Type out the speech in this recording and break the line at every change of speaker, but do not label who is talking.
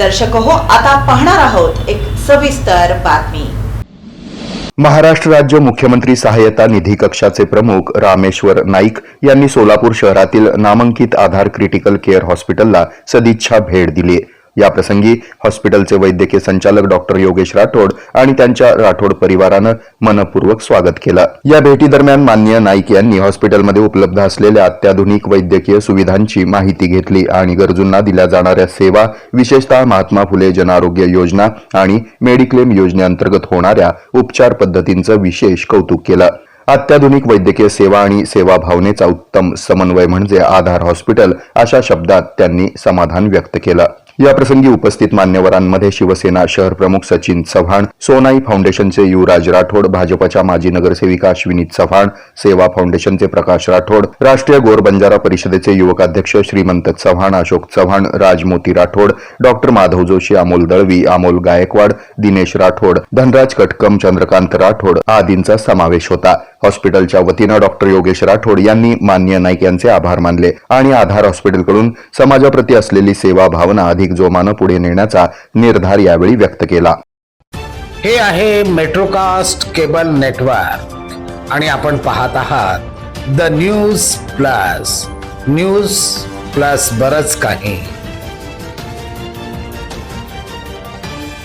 दर्शक हो आता पाहणार आहोत एक सविस्तर बातमी.
महाराष्ट्र राज्य मुख्यमंत्री सहाय्यता निधी कक्षाचे प्रमुख रामेश्वर नाईक यांनी सोलापूर शहरातील नामांकित आधार क्रिटिकल केअर हॉस्पिटलला सदिच्छा भेट दिली. याप्रसंगी हॉस्पिटलचे वैद्यकीय संचालक डॉक्टर योगेश राठोड आणि त्यांच्या राठोड परिवारानं मनपूर्वक स्वागत केलं. या भेटीदरम्यान माननीय नाईक यांनी हॉस्पिटलमध्ये उपलब्ध असलेल्या अत्याधुनिक वैद्यकीय सुविधांची माहिती घेतली आणि गरजूंना दिल्या जाणाऱ्या सेवा विशेषतः महात्मा फुले जनआरोग्य योजना आणि मेडिक्लेम योजनेअंतर्गत होणाऱ्या उपचार पद्धतींचं विशेष कौतुक केलं. अत्याधुनिक वैद्यकीय सेवा आणि सेवा भावनेचा उत्तम समन्वय म्हणजे आधार हॉस्पिटल अशा शब्दात त्यांनी समाधान व्यक्त केलं. या प्रसंगी उपस्थित मान्यवरांमध्ये शिवसेना शहर प्रमुख सचिन चव्हाण सोनाई फाउंडेशनचे युवराज राठोड भाजपच्या माजी नगरसेविका अश्विनी चव्हाण सेवा फाउंडेशनचे प्रकाश राठोड राष्ट्रीय गोर बंजारा परिषदेचे युवकाध्यक्ष श्रीमंत चव्हाण अशोक चव्हाण राजमोती राठोड डॉक्टर माधव जोशी अमोल दळवी अमोल गायकवाड दिनेश राठोड धनराज कटकम चंद्रकांत राठोड आदींचा समावेश होता. हॉस्पिटलच्या वतीनं डॉक्टर योगेश राठोड यांनी मान्य नाईक यांचे आभार मानले. आणि आधार हॉस्पिटलकडून समाजाप्रती असलेली सेवा भावना अधिक जोमानं पुढे नेण्याचा निर्धार यावेळी व्यक्त केला.
हे आहे मेट्रोकास्ट केबल नेटवर्क. आणि आपण पाहत आहात the news plus. News plus बरच काही.